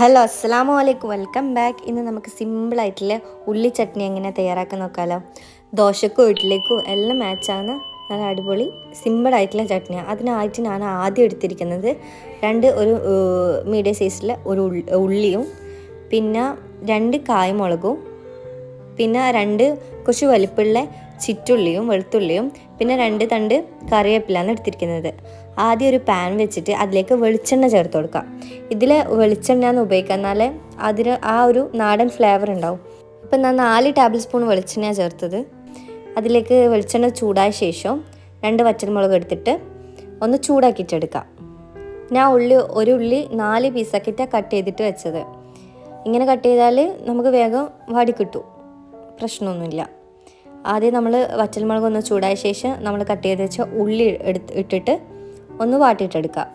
Hello അസ്സാം വലൈക്കും welcome back. ഇന്ന് നമുക്ക് സിമ്പിളായിട്ടുള്ള ഉള്ളി ചട്നി എങ്ങനെ തയ്യാറാക്കാൻ നോക്കാമല്ലോ ദോശക്കോ ഇഡ്ഡലിക്കോ എല്ലാം മാച്ചാണ്. നല്ല അടിപൊളി സിമ്പിളായിട്ടുള്ള ചട്നിയാണ് അതിനായിട്ട് ഞാൻ ആദ്യം എടുത്തിരിക്കുന്നത് രണ്ട് ഒരു മീഡിയം സൈസിലെ ഒരു ഉള്ളിയും പിന്നെ രണ്ട് കായ്മുളകും പിന്നെ രണ്ട് കുറച്ച് വലിപ്പമുള്ള ചിറ്റുള്ളിയും വെളുത്തുള്ളിയും പിന്നെ രണ്ട് തണ്ട് കറിവേപ്പിലാണ് എടുത്തിരിക്കുന്നത്. ആദ്യം ഒരു പാൻ വെച്ചിട്ട് അതിലേക്ക് വെളിച്ചെണ്ണ ചേർത്ത് കൊടുക്കാം. ഇതിൽ വെളിച്ചെണ്ണയാണ് ഉപയോഗിക്കുക. എന്നാലേ അതിന് ആ ഒരു നാടൻ ഫ്ലേവർ ഉണ്ടാവും. ഇപ്പം ഞാൻ നാല് ടേബിൾ സ്പൂൺ വെളിച്ചെണ്ണ ചേർത്തത്. അതിലേക്ക് വെളിച്ചെണ്ണ ചൂടായ ശേഷം രണ്ട് വറ്റൽമുളക് എടുത്തിട്ട് ഒന്ന് ചൂടാക്കിയിട്ടെടുക്കാം. ഞാൻ ഉള്ളി ഒരു ഉള്ളി നാല് പീസാക്കിയിട്ടാണ് കട്ട് ചെയ്തിട്ട് വെച്ചത്. ഇങ്ങനെ കട്ട് ചെയ്താൽ നമുക്ക് വേഗം വാടി കിട്ടും. പ്രശ്നമൊന്നുമില്ല. ആദ്യം നമ്മൾ വറ്റൽമുളക് ഒന്ന് ചൂടായ ശേഷം നമ്മൾ കട്ട് ചെയ്ത് വെച്ച ഉള്ളി എടുത്ത് ഇട്ടിട്ട് ഒന്ന് വാട്ടിയിട്ടെടുക്കുക.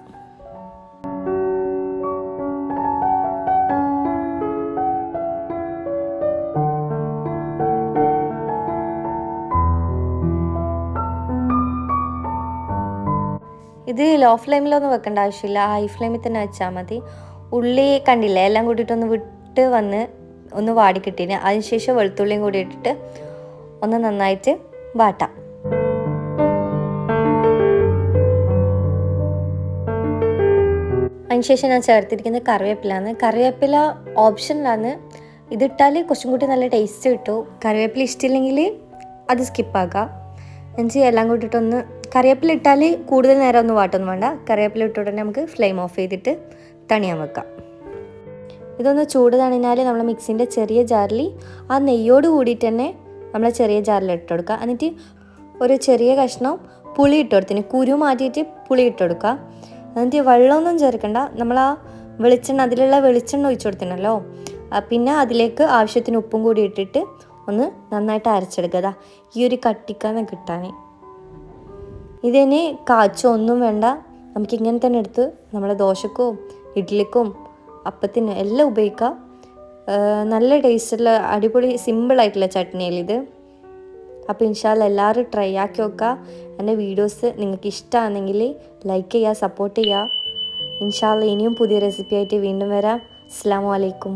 ഇത് ലോ ഫ്ലെയിമിലൊന്നും വെക്കേണ്ട ആവശ്യമില്ല. ഹൈ ഫ്ലെയിമിൽ തന്നെ വെച്ചാൽ മതി. ഉള്ളി കണ്ടില്ല? എല്ലാം കൂട്ടിയിട്ടൊന്ന് വിട്ട് വന്ന് ഒന്ന് വാടി കിട്ടീന്. അതിനുശേഷം വെളുത്തുള്ളിയും കൂടി ഇട്ടിട്ട് ഒന്ന് നന്നായിട്ട് വാട്ടാം. അതിനുശേഷം ഞാൻ ചേർത്തിരിക്കുന്നത് കറിവേപ്പിലാണ്. കറിവേപ്പില ഓപ്ഷനിലാണ്. ഇതിട്ടാൽ കുറച്ചും കൂടി നല്ല ടേസ്റ്റ് കിട്ടും. കറിവേപ്പില ഇഷ്ടമില്ലെങ്കിൽ അത് സ്കിപ്പാക്കാം എന്നുവെച്ചാൽ എല്ലാം കൂട്ടിയിട്ടൊന്ന് കറിവേപ്പില ഇട്ടാൽ കൂടുതൽ നേരം ഒന്നും വാട്ടൊന്നും വേണ്ട. കറിവേപ്പില ഇട്ട ഉടനെ നമുക്ക് ഫ്ലെയിം ഓഫ് ചെയ്തിട്ട് തണിയാൻ വെക്കാം. ഇതൊന്ന് ചൂട് തണിഞ്ഞാൽ നമ്മൾ മിക്സിന്റെ ചെറിയ ജാറിൽ ആ നെയ്യോട് കൂടിയിട്ട് തന്നെ നമ്മൾ ചെറിയ ജാറിൽ ഇട്ട് കൊടുക്കുക. എന്നിട്ട് ഒരു ചെറിയ കഷ്ണം പുളി ഇട്ട് കൊടുത്തിന്. കുരു മാറ്റിയിട്ട് പുളി ഇട്ട് കൊടുക്കുക. എന്നിട്ട് വെള്ളമൊന്നും ചേർക്കണ്ട. നമ്മൾ ആ വെളിച്ചെണ്ണ അതിലുള്ള വെളിച്ചെണ്ണ ഒഴിച്ചു കൊടുത്തിനല്ലോ പിന്നെ അതിലേക്ക് ആവശ്യത്തിന് ഉപ്പും കൂടി ഇട്ടിട്ട് ഒന്ന് നന്നായിട്ട് അരച്ചെടുക്കുക. ഈ ഒരു കട്ടിക്കാന്ന് കിട്ടാൻ ഇതിനെ കാച്ചോ ഒന്നും വേണ്ട. നമുക്ക് ഇങ്ങനെ തന്നെ എടുത്ത് നമ്മളെ ദോശക്കോ ഇഡ്ഡലിക്കും അപ്പത്തിനും എല്ലാം ഉപയോഗിക്കാം. നല്ല ടേസ്റ്റുള്ള അടിപൊളി സിമ്പിളായിട്ടുള്ള ചട്നിയല്ലേ ഇത് അപ്പോൾ ഇൻഷാല്ല എല്ലാവരും ട്രൈ ആക്കി നോക്കുക എന്റെ വീഡിയോസ് നിങ്ങൾക്ക് ഇഷ്ടമാണെങ്കിൽ ലൈക്ക് ചെയ്യുക സപ്പോർട്ട് ചെയ്യുക. ഇൻഷാല്ല ഇനിയും പുതിയ റെസിപ്പി ആയിട്ട് വീണ്ടും വരാം. അസ്സാം വലൈക്കും